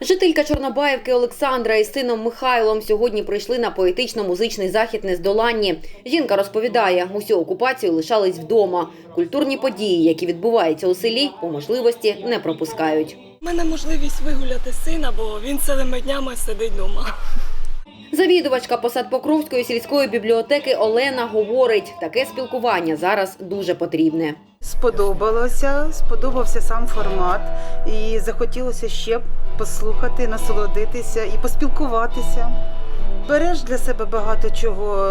Жителька Чорнобаївки Олександра із сином Михайлом сьогодні прийшли на поетично-музичний захід Нездоланні. Жінка розповідає, усю окупацію лишались вдома. Культурні події, які відбуваються у селі, по можливості не пропускають. У мене можливість вигуляти сина, бо він цілими днями сидить вдома. Завідувачка посад Покровської сільської бібліотеки Олена говорить, таке спілкування зараз дуже потрібне. Сподобалося, сподобався сам формат, і захотілося ще послухати, насолодитися і поспілкуватися. Береш для себе багато чого,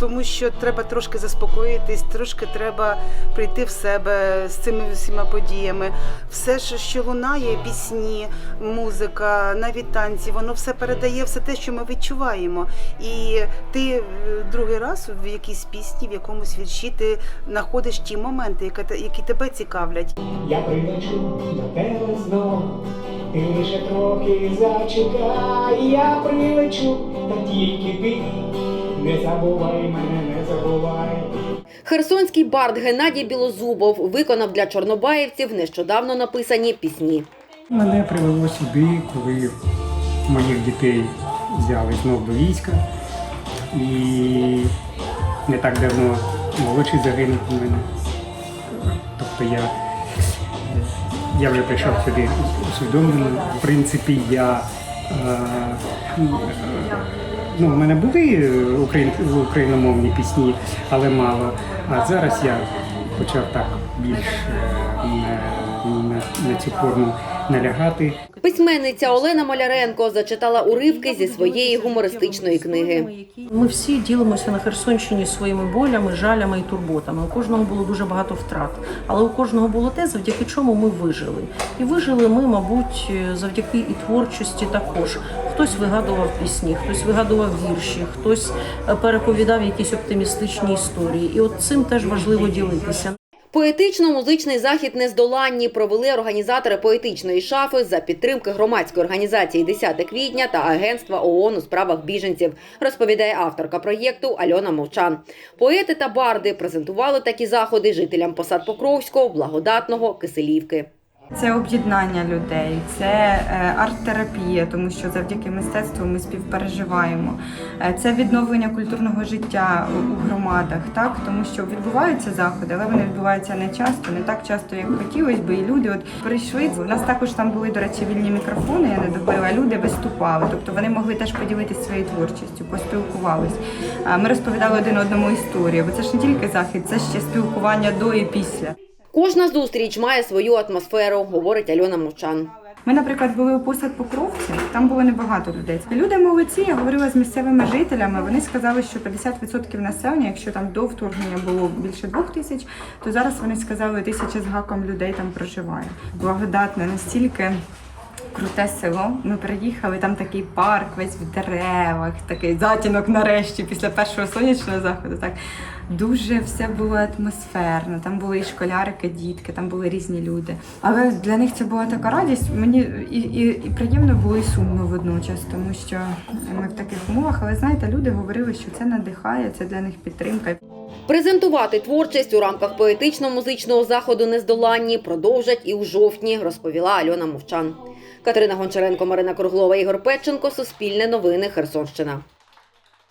тому що треба трошки заспокоїтись, трошки треба прийти в себе з цими всіма подіями. Все, що- лунає, пісні, музика, навіть танці, воно все передає все те, що ми відчуваємо. І ти е, другий раз в якійсь пісні, в якомусь вірші, ти знаходиш ті моменти, які, тебе цікавлять. Я прилечу до тебе знов, ти лише трохи зачекай, я прилечу, та тільки ти не забувай мене, не забувай. Херсонський бард Геннадій Білозубов виконав для чорнобаївців нещодавно написані пісні. Мене привело сюди, коли моїх дітей взяли знов до війська. І не так давно молодший загинув у мене. Тобто я, я вже прийшов сюди усвідомлений. В принципі, я е, е, ну, в мене були україн, україномовні пісні, але мало. А зараз я почав так більш е, на, на, на цю форму налягати. Письменниця Олена Маляренко зачитала уривки зі своєї гумористичної книги. Ми всі ділимося на Херсонщині своїми болями, жалями і турботами. У кожного було дуже багато втрат, але у кожного було те, завдяки чому ми вижили. І вижили ми, мабуть, завдяки і творчості також. Хтось вигадував пісні, хтось вигадував вірші, хтось е, переповідав якісь оптимістичні історії. І от цим теж важливо ділитися. Поетично-музичний захід «Нездоланні» провели організатори поетичної шафи за підтримки громадської організації «10 квітня» та Агентства ООН у справах біженців, розповідає авторка проєкту Альона Мовчан. Поети та барди презентували такі заходи жителям посад Покровського, Благодатного, Киселівки. Це об'єднання людей, це е, арт-терапія, тому що завдяки мистецтву ми співпереживаємо. Е, Це відновлення культурного життя у- громадах, так тому що відбуваються заходи, але вони відбуваються не часто, не так часто, як хотілося би. І люди от прийшли. У нас також там були, до речі, вільні мікрофони. Я не добила. Люди виступали, тобто вони могли теж поділитися своєю творчістю, поспілкувались. Е, Ми розповідали один одному історію, бо це ж не тільки захід, це ще спілкування до і після. Кожна зустріч має свою атмосферу, говорить Альона Мовчан. Ми, наприклад, були у посад Покровці, там було небагато людей. Люди молодці, я говорила з місцевими жителями. Вони сказали, що 50% населення, якщо там до вторгнення було більше двох тисяч, то зараз вони сказали, тисяча з гаком людей там проживає. Благодатне настільки. Круте село. Ми приїхали, там такий парк, весь в деревах, такий затінок нарешті після першого сонячного заходу. Так дуже все було атмосферно. Там були і школярики, дітки, там були різні люди. Але для них це була така радість. Мені і, і, і приємно було і сумно водночас, тому що ми в таких умовах. Але знаєте, люди говорили, що це надихає, це для них підтримка. Презентувати творчість у рамках поетично-музичного заходу «Нездоланні» продовжать і у жовтні, розповіла Альона Мовчан. Катерина Гончаренко, Марина Круглова, Ігор Петченко, Суспільне новини, Херсонщина.